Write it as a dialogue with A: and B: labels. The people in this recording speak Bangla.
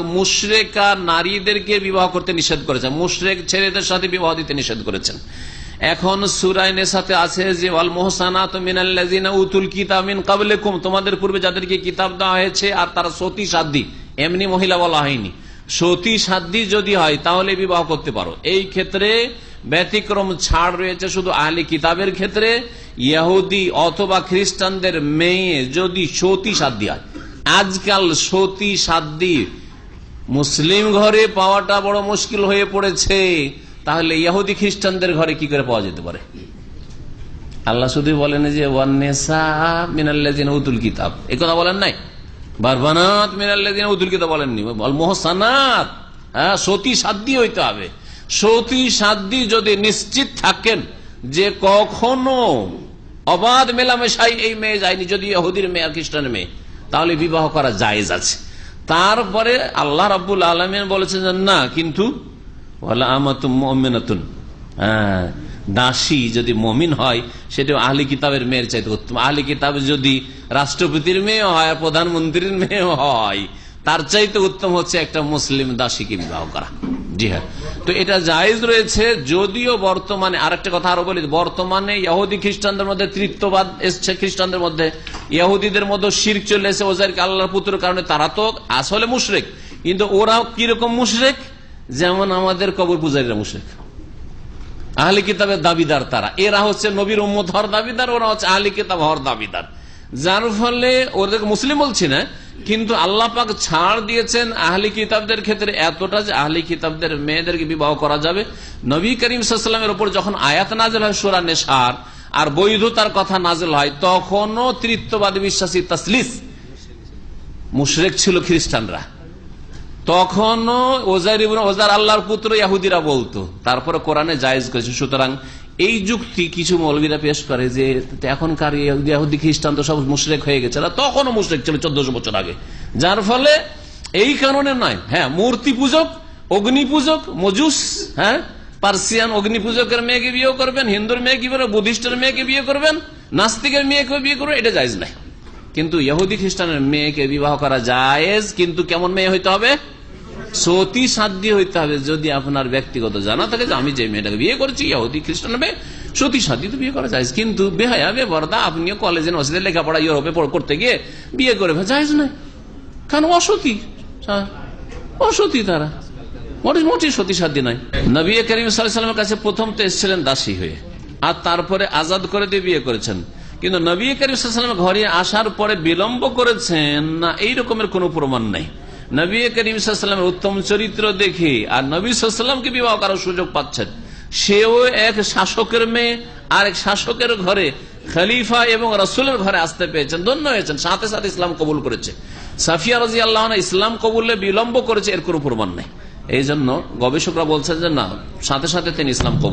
A: মুশরেকা নারীদেরকে বিবাহ করতে নিষেধ করেছেন। মুশরেক ছেলেদের সাথে বিবাহ দিতে নিষেধ করেছেন। এখন সুরাইনের সাথে আছে যে উতুল তোমাদের পূর্বে যাদেরকে কিতাব দেওয়া হয়েছে আর তারা সতী সাধ্য এমনি মহিলা বলা হয়নি। সতী সাধ্য যদি হয়, তাহলে বিবাহ করতে পারো। এই ক্ষেত্রে ব্যতিক্রম ছাড় রয়েছে শুধু আহলি কিতাবের ক্ষেত্রে। ইহুদি অথবা খ্রিস্টানদের মেয়ে যদি সতী সাধ্য হয়। আজকাল সতী সাধ্য মুসলিম ঘরে পাওয়াটা বড় মুশকিল হয়ে পড়েছে। তাহলে ইহুদি খ্রিস্টানদের ঘরে কি করে পাওয়া যেতে পারে? আল্লাহ শুধু বলেন যে উতুল কিতাব। এই কথা বলেন নাই? বারবানাত মিনাল্লাযিনা উতুল কিতাব বলেননি। বল মোহসানাত। হ্যাঁ সতী সাধ্য হইতে হবে। সতী সাধ্য যদি নিশ্চিত থাকেন যে কখনো অবাধ মেলামেশাই এই মেয়ে যায়নি, যদি ইহুদির মেয়ে আর খ্রিস্টানের মেয়ে, তাহলে বিবাহ করা জায়েজ আছে। তারপরে আল্লাহ রাবুল আলমিন বলেছেন না কিন্তু হ্যাঁ, দাসী যদি মমিন হয় সেটা আহলি কিতাবের মেয়ের চাইতে উত্তম। আহলি কিতাব যদি রাষ্ট্রপতির মেয়ে হয় প্রধানমন্ত্রীর মেয়ে হয় তার চাইতে উত্তম হচ্ছে একটা মুসলিম দাসীকে বিবাহ করা। জি হ্যাঁ। তো এটা জায়েজ রয়েছে যদিও বর্তমানে, আরেকটা কথা আরও বলি, বর্তমানে ইহুদি খ্রিস্টানদের মধ্যে তৃত্ববাদ এসছে, খ্রিস্টানদের মধ্যে। ইহুদিদের মধ্যে শির চলে এসে ওজারকে আল্লাহর পুত্রের কারণে তারা তো আসলে মুশরেক। কিন্তু ওরা কীরকম মুশরেক? যেমন আমাদের কবর পূজারীরা মুশরেক। আহলি কিতাবের দাবিদার তারা। এরা হচ্ছে নবীর উম্মত হওয়ার দাবিদার, ওরা হচ্ছে আহলি কিতাব হওয়ার দাবিদার। যার ফলে ওদেরকে মুসলিম বলছি না কিন্তু আল্লাহ পাক ছাড় দিয়েছেন আহলি কিতাবদের ক্ষেত্রে এতটা যে আহলি কিতাবদের মেয়েদেরকে বিবাহ করা যাবে। নবী করিম সাল্লামের উপর যখন আয়াত নাজেল হয় সুরা নেশার আর বৈধতার কথা নাজেল হয়, তখনও তৃত্ববাদী বিশ্বাসী তসলিস মুশরেক ছিল খ্রিস্টানরা। তখনও ওজার ইবনে ওজার আল্লাহর পুত্র ইয়াহুদিরা বলতো। তারপরে কোরআনে জায়েজ করেছে। সুতরাং এই যুক্তি কিছু মৌলবীরা পেশ করে যে, এখনকার ইয়াহুদি খ্রিস্টান তো সব মুশরেক হয়ে গেছে। তখনও মুশরেক ছিল চোদ্দশো বছর আগে। যার ফলে এই কারণে নয়। হ্যাঁ মূর্তি পূজক, অগ্নি পূজক, মজুস হ্যাঁ পার্সিয়ান অগ্নি পূজকের মেয়েকে বিয়ে করবেন, হিন্দুর মেয়েকে বিয়ে বুদ্ধিস্টের মেয়েকে বিয়ে করবেন, নাস্তিকের মেয়েকে বিয়ে করবেন, এটা জায়জ নাই কিন্তু ইহুদি খ্রিস্টানের মেয়েকে বিবাহ করা জায়েজ, কিন্তু কেমন মেয়ে হইতে হবে? সতী সাধ্য হইতে হবে যদি আপনার ব্যক্তিগত জানা থাকে যে আমি যে মেয়েটাকে বিয়ে করছি ইহুদি খ্রিস্টান মেয়ে সতী সাধ্য তো বিয়ে করা যায়। কিন্তু বেহায়া বেবরদা আপনিও কলেজে মসজিদে লেখাপড়া ইউরোপে করতে গিয়ে বিয়ে করে জায়েজ না কারণ অসতী। অসতী তারা। মোটে সতী কাছে প্রথম তো এসেছিলেন দাসী হয়ে। আর তারপরে আজাদ করে বিয়ে করেছেন। কিন্তু ঘরে আসার পরে বিলম্ব করেছেন না, এই রকমের কোনো প্রমাণ নাই। নবী করিম সাল্লামের উত্তম চরিত্র দেখে, আর নবী সাল্লামকে বিবাহ করার সুযোগ পাচ্ছেন। সেও এক শাসকের মেয়ে, আর এক শাসকের ঘরে খলিফা এবং রসুলের ঘরে আসতে পেয়েছেন, ধন্য হয়েছেন, সাথে সাথে ইসলাম কবুল করেছে। সাফিয়া রাজি আল্লাহ ইসলাম কবুলে বিলম্ব করেছে, এর কোনো প্রমাণ নেই। এই জন্য গবেষকরা বলছেন যে না, সাথে সাথে তিনি ইসলাম কবুল